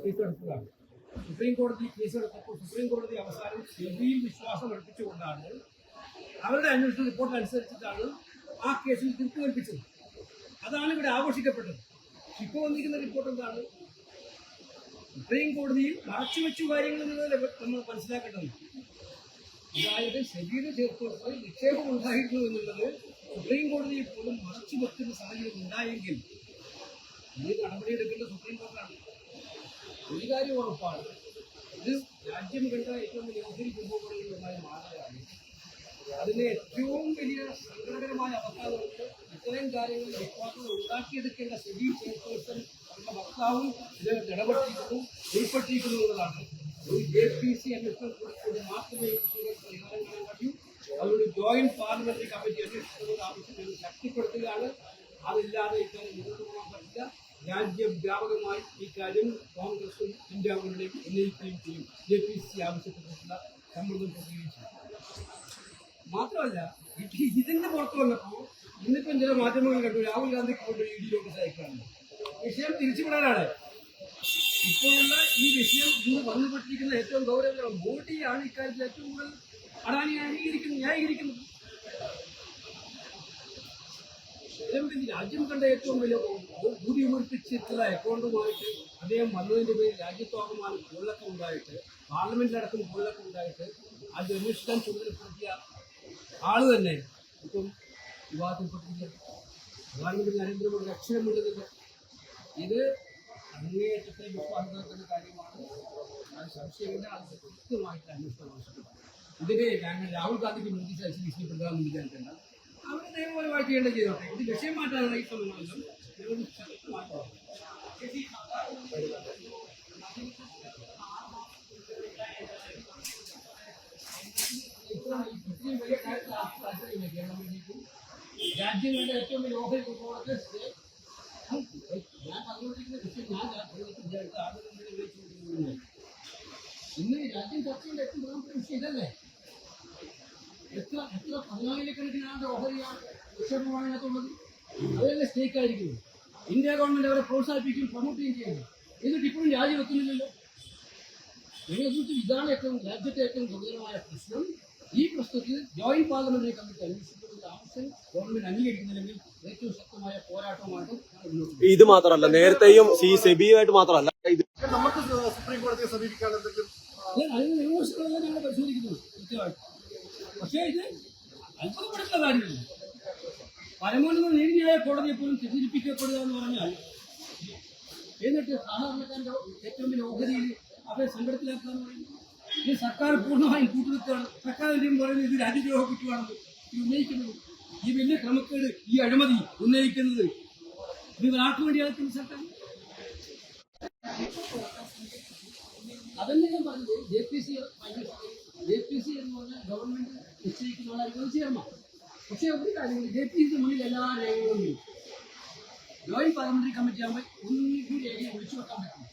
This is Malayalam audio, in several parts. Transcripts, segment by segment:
കേസെടുത്തതാണ് സുപ്രീം കോടതി കേസെടുത്തപ്പോൾ സുപ്രീം കോടതി അവസാനം സെബിയിൽ വിശ്വാസം അർപ്പിച്ചുകൊണ്ടാണ് അവരുടെ അന്വേഷണ റിപ്പോർട്ട് അനുസരിച്ചിട്ടാണ് ആ കേസിൽ തീർപ്പ് കൽപ്പിച്ചത് അതാണ് ഇവിടെ ആഘോഷിക്കപ്പെട്ടത്. ഇപ്പോൾ വന്നിരിക്കുന്ന റിപ്പോർട്ട് എന്താണ്? സുപ്രീം കോടതിയിൽ മറച്ചുവെച്ചു കാര്യങ്ങൾ നമ്മൾ മനസ്സിലാക്കേണ്ടത് അതായത് ശരീര ചേർത്തുകൊണ്ട് നിക്ഷേപം ഉണ്ടായിരുന്നു എന്നുള്ളത് സുപ്രീം കോടതിയിൽ പോലും മറച്ചു വെക്കുന്ന സാഹചര്യം ഉണ്ടായെങ്കിൽ ഈ നടപടിയെടുക്കേണ്ട സുപ്രീം കോടതിയാണ്. ഒരു കാര്യം ഉറപ്പാണ്. ഇത് രാജ്യം കണ്ട ഏറ്റവും വലിയ ലഹരി കുംഭകോണങ്ങളിലൊന്നായി മാറുകയാണ്. അതിന് ഏറ്റവും വലിയ സങ്കടകരമായ അവസ്ഥകൾക്ക് ഇത്തരം കാര്യങ്ങൾ വിശ്വാസം ഉണ്ടാക്കിയെടുക്കേണ്ട സിവിൽ ചെയർപേഴ്സൺ അവരുടെ വക്താവും ഇതിൽ ഇടപെട്ടിരിക്കുന്നു ഉൾപ്പെട്ടിരിക്കുന്നു എന്നതാണ്. ഒരു ജെ പി സി അന്വേഷണം മാത്രമേ പരിഹാരം കാണാൻ കഴിയൂ അതുകൊണ്ട് ജോയിന്റ് പാർലമെന്ററി കമ്മിറ്റി അന്വേഷിക്കുന്നത് ആവശ്യം ശക്തിപ്പെടുത്തുകയാണ്. അതില്ലാതെ ഇക്കാര്യം മുന്നോട്ട് രാജ്യവ്യാപകമായി ഈ കാര്യം കോൺഗ്രസും ഇന്ത്യ മുന്നണിയും ഉന്നയിക്കുകയും ചെയ്യും. ജെ പി സി ആവശ്യപ്പെട്ടിട്ടുള്ള സമ്മർദ്ദം കൊടുക്കുകയും ചെയ്യും. മാത്രമല്ല ഇത് ഇതിന്റെ പുറത്ത് വന്നപ്പോൾ ഇന്നിപ്പം ചില മാധ്യമങ്ങൾ കണ്ടു. രാഹുൽ ഗാന്ധി കൊണ്ട് ഇ ഡി നോട്ടീസ് അയക്കാണ് വിഷയം തിരിച്ചുവിടാനാണ്. ഇപ്പോഴുള്ള ഈ വിഷയം ഇന്ന് വന്നുപെട്ടിരിക്കുന്ന ഏറ്റവും ഗൗരവമാണ് മോഡിയാണ് ഇക്കാര്യത്തിൽ ഏറ്റവും കൂടുതൽ അടാനി അംഗീകരിക്കുന്നത് ന്യായീകരിക്കുന്നത്. നിലവിൽ രാജ്യം കണ്ട ഏറ്റവും വലിയ ഭൂതി വിമർശിച്ചിട്ടുള്ള അക്കൗണ്ടുമായിട്ട് അദ്ദേഹം വന്നതിന്റെ പേരിൽ രാജ്യത്തോകമാണ് കൂടുതലൊക്കെ ഉണ്ടായിട്ട് പാർലമെന്റിലടക്കം കൂടുതലൊക്കെ ഉണ്ടായിട്ട് അത് അന്വേഷിക്കാൻ ചുമതലപ്പെടുത്തിയ ആൾ തന്നെ. ഇപ്പം വിവാദത്തിൽപ്പെട്ടിരിക്കുക പ്രധാനമന്ത്രി നരേന്ദ്രമോദി അക്ഷരമിടുന്നില്ല ഇത് അങ്ങേയറ്റത്തെ വിശ്വാസത്തിന്റെ കാര്യമാണ്. അത് സംശയമില്ല അത് കൃത്യമായിട്ട് അന്വേഷണം ആവശ്യപ്പെട്ടു. ഇതിനെ ഞങ്ങൾ രാഹുൽ ഗാന്ധിക്ക് നോട്ടീസ് അയച്ച് ഭീഷണിപ്പെടുത്താമെന്ന് വിചാരിക്കേണ്ട അവർ നിയമപരമായി ചെയ്യേണ്ട ചെയ്തോട്ടെ. ഇത് വിഷയം മാറ്റാനുള്ള ഈ ശ്രമങ്ങളെല്ലാം രാജ്യങ്ങളുടെ ഏറ്റവും വലിയ ഓഹരി കുടുംബങ്ങൾക്ക് ഞാൻ പറഞ്ഞുകൊണ്ടിരിക്കുന്ന വിഷയം ഞാൻ വിളിച്ചുകൊണ്ടിരിക്കുന്നത് ഇന്ന് രാജ്യം ചർച്ചയുടെ ഏറ്റവും പ്രധാനപ്പെട്ട വിഷയം ഇതല്ലേ? എത്ര എത്ര പതിനായിരക്കണക്കിന് ആളുടെ ഓഹരിയാണ് നിക്ഷേപമാണ് അതിനകത്തുള്ളത് അതല്ലേ സ്റ്റേക്ക് ആയിരിക്കുന്നത് ഇന്ത്യ ഗവൺമെന്റ് അവരെ പ്രൊമോട്ട് ചെയ്യുകയും എന്നിട്ട് ഇപ്പോഴും രാജിവെക്കുന്നില്ലല്ലോ. ഇതാണ് ഏറ്റവും രാജ്യത്തെ ഏറ്റവും ഗുരുതരമായ പ്രശ്നം. ഈ പ്രശ്നത്തിൽ ജോയിന്റ് പാർലമെന്ററി കമ്മിറ്റി അന്വേഷിക്കുന്നതിന്റെ ആവശ്യം ഗവൺമെന്റ് അംഗീകരിക്കുന്നില്ലെങ്കിൽ ഏറ്റവും ശക്തമായ പോകും. ഇത് മാത്രമല്ല നേരത്തെയും ഈ സെബിയുമായിട്ട് മാത്രമല്ല ഇത് നമുക്ക് സുപ്രീം കോടതിയെ സമീപിക്കാൻ എന്തെങ്കിലും ഞാൻ അതിന് നിയമവശങ്ങളെല്ലാം ഞങ്ങൾ പരിശോധിക്കുന്നു. കൃത്യമായിട്ട് പക്ഷേ ഇത് അത്ഭുതപ്പെടുത്തുന്ന കാര്യമില്ല. പരമോന്നത നീതിന്യായ കോടതിയെ പോലും തെറ്റിദ്ധരിപ്പിക്കപ്പെടുക എന്ന് പറഞ്ഞാൽ എന്നിട്ട് സാധാരണക്കാരുടെ ഏറ്റവും വലിയ ഓഹരിയിൽ അവരെ സങ്കടത്തിലാക്കുക എന്ന് പറയുന്നത് ഇത് സർക്കാർ പൂർണമായും കൂട്ടുനിൽക്കുകയാണ്. സർക്കാർ എന്തെങ്കിലും പറയുന്നത് ഇത് രാജ്യദ്രോഹ കുറ്റമാണെന്ന് ഇത് ഉന്നയിക്കുന്നത് ഈ വലിയ ക്രമക്കേട് ഈ അഴിമതി ഉന്നയിക്കുന്നത് ഇത് ആർക്കു വേണ്ടിയാണ് സർക്കാർ അതല്ലേ ഞാൻ പറഞ്ഞത് J P C J P C എന്ന് പറഞ്ഞാൽ ഗവൺമെന്റ് ചെയർമാൻ പക്ഷേ ഒരു കാര്യം ജെ പി സിക്ക് മുന്നിൽ എല്ലാ രേഖകളും ഉണ്ട്. ജോയിന്റ് പാർലമെന്ററി കമ്മിറ്റി ആകുമ്പോൾ ഒന്നും രേഖയെ വിളിച്ചു വെക്കാൻ പറ്റും.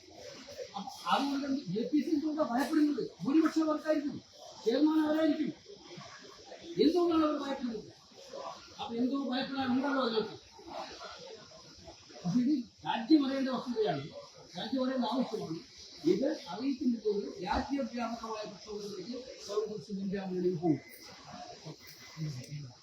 അപ്പൊ അതുകൊണ്ട് ജെ പി സി കൂടെ ഭയപ്പെടുന്നത് ഭൂരിപക്ഷം അവർക്കായിരിക്കും. ചെയർമാൻ അവരായിരിക്കും എന്തുകൊണ്ടാണ് അവർ ഭയപ്പെടുന്നത്? അപ്പൊ എന്തോ ഭയപ്പെടാൻ ഉണ്ടല്ലോ അതിനകത്ത്. അപ്പൊ ഇത് രാജ്യം അറിയേണ്ട വസ്തുതയാണ്. രാജ്യം അറിയേണ്ട ആവശ്യമാണ്. ഇത് അറിയിക്കുമ്പോൾ രാജ്യവ്യാപകമായ പ്രക്ഷോഭത്തിലേക്ക് കോൺഗ്രസ് ഇന്ത്യ മുന്നണി പോകും